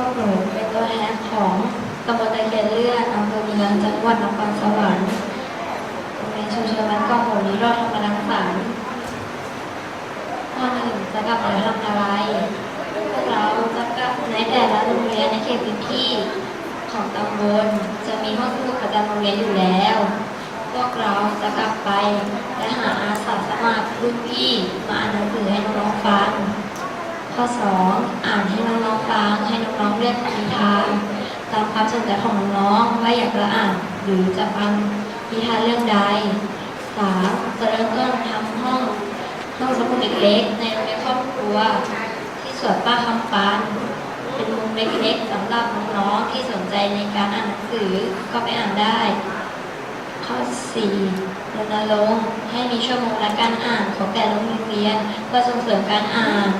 วกหนูเป็นตัวแทนของตำบลตะเคียนเลือดอำเภอเมืองจังหวัดนครสวรรค์โรงเรียนชุมชนบ้านกาะโหนิโรธธรรมรังสรรค์ข้อหนึ่งจะกลับมาทำอะไรพวกเราจะกลับในแต่ละโรงเรียนในเขตพื้นที่ของตำบลจะมีห้องสมุดประจำโรงเรียนอยู่แล้ว พวกเราจะกลับไปและหาอาสาสมัครรุ่นพี่มาอ่านหนังสือให้น้องๆฟัง ข้อ 2 อ่านให้น้องๆฟังให้น้องๆเลือกนิทานตามความสนใจของน้องๆว่าอยากจะอ่านหรือจะฟังนิทานเรื่องใด 3. จะเริ่มต้นทำห้องห้องสมุดเล็กๆในโรงเรียนครอบครัว ที่สวนป้าคำปานเป็นมุมเล็กๆสำหรับน้องๆที่สนใจในการอ่านหนังสือก็ไปอ่านได้ ข้อ 4 รณรงค์ให้มีชั่วโมงละการอ่านของแต่ละโรงเรียนเพื่อส่งเสริมการอ่าน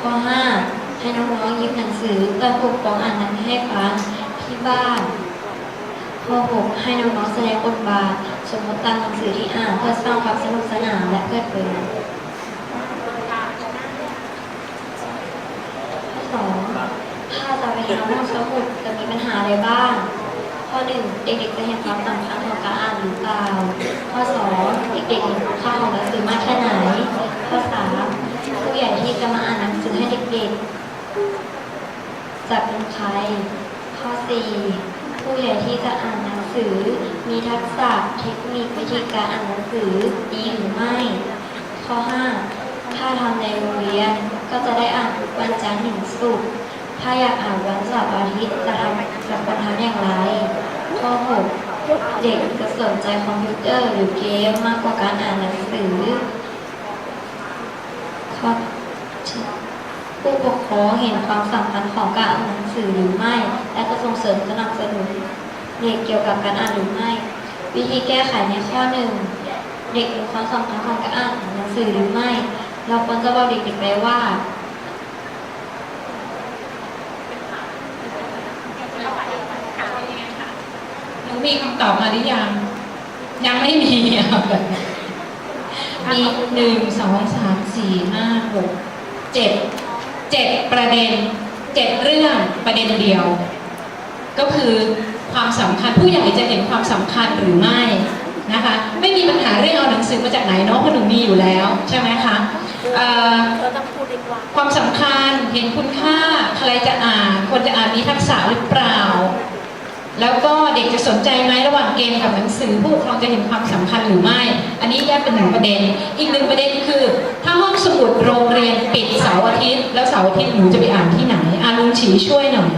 ข้อ5ให้น้องๆหยิบหนังสือเพื่อปกป้องอ่านนังให้ฟังที่บ้านข้อ6ให้น้องๆแสดงบทบาท สมมติตามหนังสือที่อ่านเพื่อสร้างความสนุกสนานและเพลิดเพลินข้อสองถ้าจะไปทำห้องสมุดจะมีปัญหาอะไรบ้าง ข้อหนึ่งเด็กๆจะเห็นความสำคัญของการอ่านหรือเปล่า ข้อสองเด็กๆเห็นคุณค่าของหนังสือมากแค่ไหน ข้อสามผู้ใหญ่ที่จะมาอ่านหนังสือให้เด็ก ๆจะเป็นใครข้อสี่ผู้ใหญ่ที่จะอ่านหนังสือ มีทักษะเทคนิควิธีการอ่านหนังสือดีหรือไม่ ข้อห้าถ้าทำในโรงเรียนก็จะได้อ่านทุกวันจันทร์ถึงศุกร์ถ้าอยากอ่านวันเสาร์อาทิตย์จะทำจะควรทำอย่างไร ข้อ 6 เด็กจะสนใจคอมพิวเตอร์หรือเกมมากกว่าการอ่านหนังสือ ข้อผู้ปกครองเห็นความสำคัญของ สือหรือไม่ และจะส่งเสริมสนับสนุนเด็กเกี่ยวกับการอ่านหรือไม่ วิธีแก้ไขในข้อหนึ่งเด็กเห็นความสำคัญของการอ่านหนังสือหรือไม่ เราควรจะบอกเด็กๆไปว่าหนูมีคำตอบมาหรือยัง ยังไม่มีอะมีหนึ่งสองสามสี่ห้าหกเจ็ดเจ็ดประเด็น เจ็ดเรื่องประเด็นเดียว ก็คือความสำคัญผู้ใหญ่จะเห็นความสำคัญหรือไม่นะคะไม่มีปัญหาเรื่องเอาหนังสือมาจากไหนเนาะเพราะหนูมีอยู่แล้วใช่ไหมคะเอ่อเราต้องพูดดีกว่าความสำคัญเห็นคุณค่าใครจะอ่านคนจะอ่านมีทักษะหรือเปล่า แล้วก็เด็กจะสนใจไหมระหว่างเกมกับหนังสือผู้ปกครองจะเห็นความสำคัญหรือไม่ อันนี้แยกเป็นหนึ่งประเด็น อีกหนึ่งประเด็นคือ ถ้าห้องสมุดโรงเรียนปิดเสาร์อาทิตย์ แล้วเสาร์อาทิตย์หนูจะไปอ่านที่ไหน ช่วยหน่อย